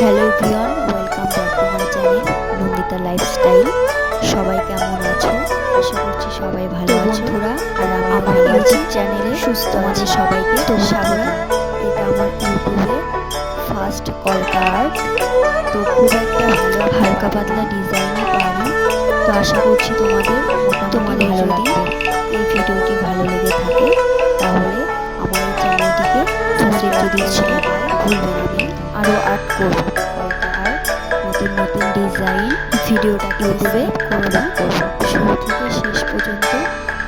Hello everyone welcome back to my channel Nandita lifestyle সবাই কেমন আছো? আশা করছি সবাই ভালো আছো। বন্ধুরা আর আমি আমার ইউটিউব চ্যানেলে সুস্থ আছে সবাইকে। তো স্বাগত এটা আমার ইউটিউবে ফার্স্ট কলকা আর্ট তো খুব একটা ভালো হালকা পাতলা ডিজাইনই পারি তো আশা করছি তোমাদের তোমাদের ভালো লাগবে। এই ভিডিওটি ভালো লেগে থাকে তাহলে আমার এই চ্যানেলটিকে তোমাদের যদি ভুলবে না। আরও আর্ট করব। আর্ট নতুন নতুন ডিজাইন ভিডিওটাকে ইউটিউবে করব শুরু থেকে শেষ পর্যন্ত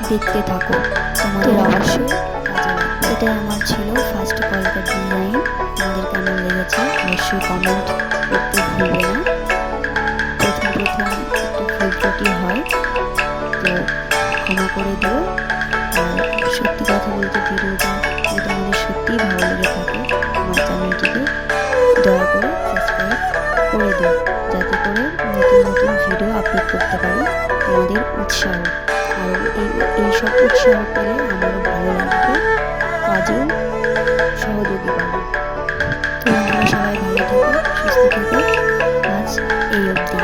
দেখতে থাকো। তোমাদের অবশ্যই কাজে এটাই আমার ছিল ফার্স্ট কলকার ডিজাইন তোমাদের কেমন লেগেছে অবশ্যই কমেন্ট করতে ভুলবে না। প্রথম প্রথম একটু ত্রুটি হয় তো ক্ষমা করে দিও। আর সত্যি কথা বলতে ভিডিওটা করে দিও যাতে করে নতুন নতুন ভিডিও আপলোড করতে পারি আমাদের উৎসাহ। আর এই এইসব উৎসাহ পেলে আমারও ভালো লাগবে, কাজেও সহযোগী পাবো। তো আমরা সবাই ভালো থেকো, সুস্থ থেকো। আজ এই অবধি।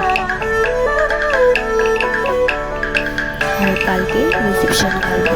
আর কালকে রিসেপশন কালকে